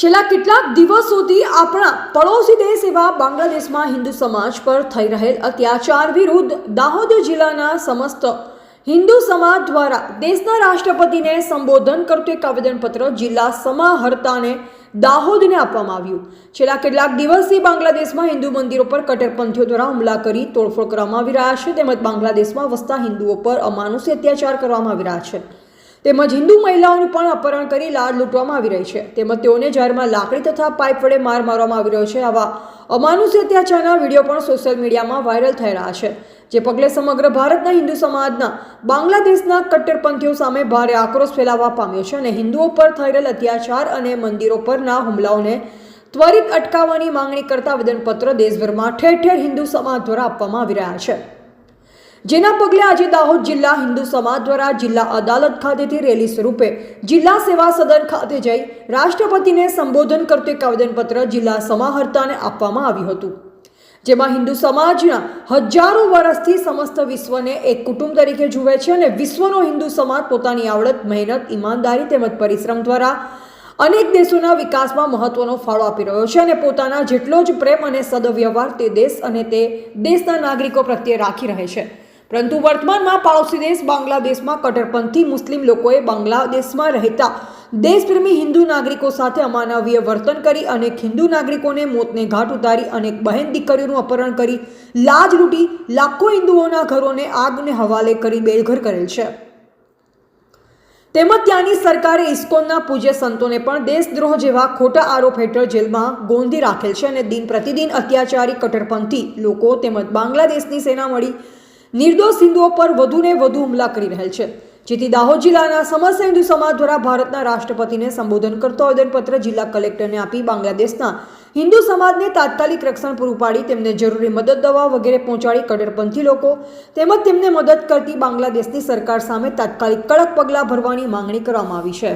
છેલ્લા કેટલાક દિવસોથી આપણા પડોશી દેશ એવા બાંગ્લાદેશમાં હિન્દુ સમાજ પર થઈ રહેલ અત્યાચાર વિરુદ્ધ દાહોદ જિલ્લાના સમસ્ત હિન્દુ સમાજ દ્વારા દેશના રાષ્ટ્રપતિને સંબોધન કરતું એક આવેદનપત્ર જિલ્લા સમાહર્તાને દાહોદને આપવામાં આવ્યું. છેલ્લા કેટલાક દિવસથી બાંગ્લાદેશમાં હિન્દુ મંદિરો પર કટ્ટરપંથીઓ દ્વારા હુમલા કરી તોડફોડ કરવામાં આવી રહ્યા છે, તેમજ બાંગ્લાદેશમાં વસતા હિન્દુઓ પર અમાનુષી અત્યાચાર કરવામાં આવી રહ્યા છે. તેમજ હિન્દુ મહિલાઓનું પણ અપહરણ કરી લાડ લૂંટવામાં આવી રહી છે. તેમજ તેઓને જાહેરમાં લાકડી તથા પાઇપ વડે માર મારવામાં આવી રહ્યો છે. આવા અમાનુષ અત્યાચારના વીડિયો પણ સોશિયલ મીડિયામાં વાયરલ થઈ રહ્યા છે. જે પગલે સમગ્ર ભારતના હિન્દુ સમાજના બાંગ્લાદેશના કટ્ટરપંથીઓ સામે ભારે આક્રોશ ફેલાવવા પામ્યો છે અને હિન્દુઓ પર રહેલ અત્યાચાર અને મંદિરો પરના હુમલાઓને ત્વરિત અટકાવવાની માંગણી કરતા આવેદનપત્ર દેશભરમાં ઠેર ઠેર હિન્દુ સમાજ દ્વારા આપવામાં આવી રહ્યા છે. જેના પગલે આજે દાહોદ જિલ્લા હિન્દુ સમાજ દ્વારા જિલ્લા અદાલત ખાતેથી રેલી સ્વરૂપે જિલ્લા સેવા સદન ખાતે જઈ રાષ્ટ્રપતિને સંબોધન કરતું એક આવેદનપત્ર જિલ્લા સમાહર્તાને આપવામાં આવ્યું હતું. જેમાં હિન્દુ સમાજના હજારો વર્ષથી સમસ્ત વિશ્વને એક કુટુંબ તરીકે જુએ છે અને વિશ્વનો હિન્દુ સમાજ પોતાની આવડત, મહેનત, ઈમાનદારી તેમજ પરિશ્રમ દ્વારા અનેક દેશોના વિકાસમાં મહત્વનો ફાળો આપી રહ્યો છે અને પોતાના જેટલો જ પ્રેમ અને સદવ્યવહાર તે દેશ અને તે દેશના નાગરિકો પ્રત્યે રાખી રહે છે. પરંતુ વર્તમાનમાં પાડોશી દેશ બાંગ્લાદેશમાં કટ્ટરપંથી મુસ્લિમ લોકોએ બાંગ્લાદેશમાં રહેતા દેશપ્રેમી હિન્દુ નાગરિકો સાથે અમાનવીય વર્તન કરી અનેક હિન્દુ નાગરિકોને મોતને ઘાટ ઉતારી અનેક બહેન દીકરીઓનું અપહરણ કરી લાજ લૂંટી લાખો હિન્દુઓના ઘરોને આગને હવાલે કરી બેલઘર કરેલ છે. તેમજ ત્યાંની સરકારે ઇસ્કોનના પૂજ્ય સંતોને પણ દેશદ્રોહ જેવા ખોટા આરોપ હેઠળ જેલમાં ગોંધી રાખેલ છે અને દિન પ્રતિદિન અત્યાચારી કટ્ટરપંથી લોકો તેમજ બાંગ્લાદેશની સેના મળી નિર્દોષ હિન્દુઓ પર વધુને વધુ હુમલા કરી રહેલ છે. જેથી દાહોદ જિલ્લાના સમસ્ત હિન્દુ સમાજ દ્વારા ભારતના રાષ્ટ્રપતિને સંબોધન કરતો આવેદનપત્ર જિલ્લા કલેક્ટરને આપી બાંગ્લાદેશના હિન્દુ સમાજને તાત્કાલિક રક્ષણ પૂરું પાડી તેમને જરૂરી મદદ દવા વગેરે પહોંચાડી કટ્ટરપંથી લોકો તેમજ તેમને મદદ કરતી બાંગ્લાદેશની સરકાર સામે તાત્કાલિક કડક પગલાં ભરવાની માંગણી કરવામાં આવી છે.